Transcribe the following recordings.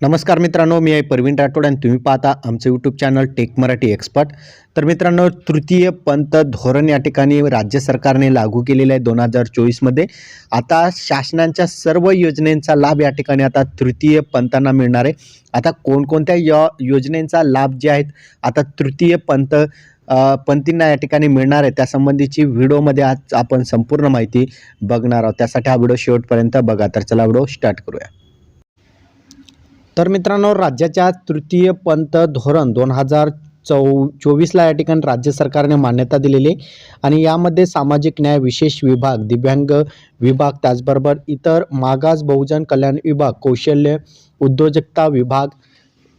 नमस्कार मित्रांनो मी आहे परवीन राठोड आणि तुम्ही पाहता आमचं YouTube channel tech Marathi expert तर मित्रांनो तृतीय पंत धोरण या ठिकाणी राज्य सरकारने लागू केलेलं आहे दोन हजार चोवीसमध्ये. आता शासनाच्या सर्व योजनेचा लाभ या ठिकाणी आता तृतीय पंतांना मिळणार आहे. आता कोणकोणत्या यो योजनेचा लाभ जे आहेत आता तृतीय पंत पंतींना पंथींना या ठिकाणी मिळणार आहे त्यासंबंधीची व्हिडिओमध्ये आज आपण संपूर्ण माहिती बघणार आहोत. त्यासाठी हा व्हिडिओ शेवटपर्यंत बघा. तर चला व्हिडिओ स्टार्ट करूया. तर मित्रांनो राज्याच्या तृतीय पंत धोरण दोन हजार चौ चोवीसला या ठिकाणी राज्य सरकारने मान्यता दिलेली आहे. आणि यामध्ये सामाजिक न्याय विशेष विभाग दिव्यांग विभाग त्याचबरोबर इतर मागास बहुजन कल्याण विभाग कौशल्य उद्योजकता विभाग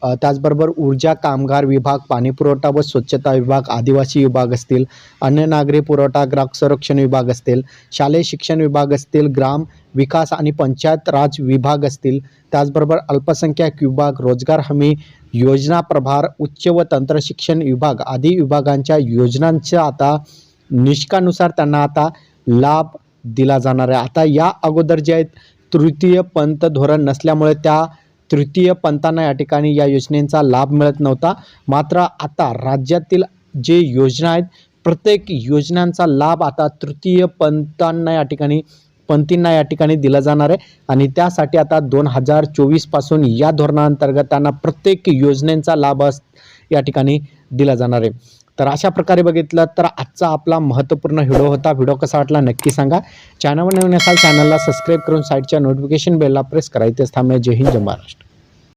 त्याचबरोबर ऊर्जा कामगार विभाग पाणीपुरवठा व स्वच्छता विभाग आदिवासी विभाग असतील अन्न नागरी पुरवठा ग्राहक संरक्षण विभाग असतील शालेय शिक्षण विभाग असतील ग्राम विकास आणि पंचायत राज विभाग असतील त्याचबरोबर अल्पसंख्याक विभाग रोजगार हमी योजना प्रभार उच्च व तंत्रशिक्षण विभाग आदी विभागांच्या योजनांच्या आता निष्कानुसार त्यांना आता लाभ दिला जाणार आहे. आता या अगोदर जे आहेत तृतीय पंत धोरण नसल्यामुळे त्या तृतीय पंथांना या ठिकाणी या योजनेचा लाभ मिळत नव्हता. मात्र आता राज्यातील जे योजना आहेत प्रत्येक योजनांचा लाभ आता तृतीय पंथांना या ठिकाणी पंथींना या ठिकाणी दिला जाणार आहे. आणि त्यासाठी आता दोन हजार चोवीसपासून या धोरणाअंतर्गत त्यांना प्रत्येक योजनेचा लाभ अस- या ठिकाणी दिला जाणार आहे. तर अशा प्रकारे बघितलं तर आजचा आपला महत्त्वपूर्ण व्हिडिओ होता. व्हिडिओ कसा वाटला नक्की सांगा. चॅनलवर नवीन असाल चॅनलला सबस्क्राईब करून साईडच्या नोटिफिकेशन बेलला प्रेस करा. इथेच थांबूया. जय हिंद जय महाराष्ट्र.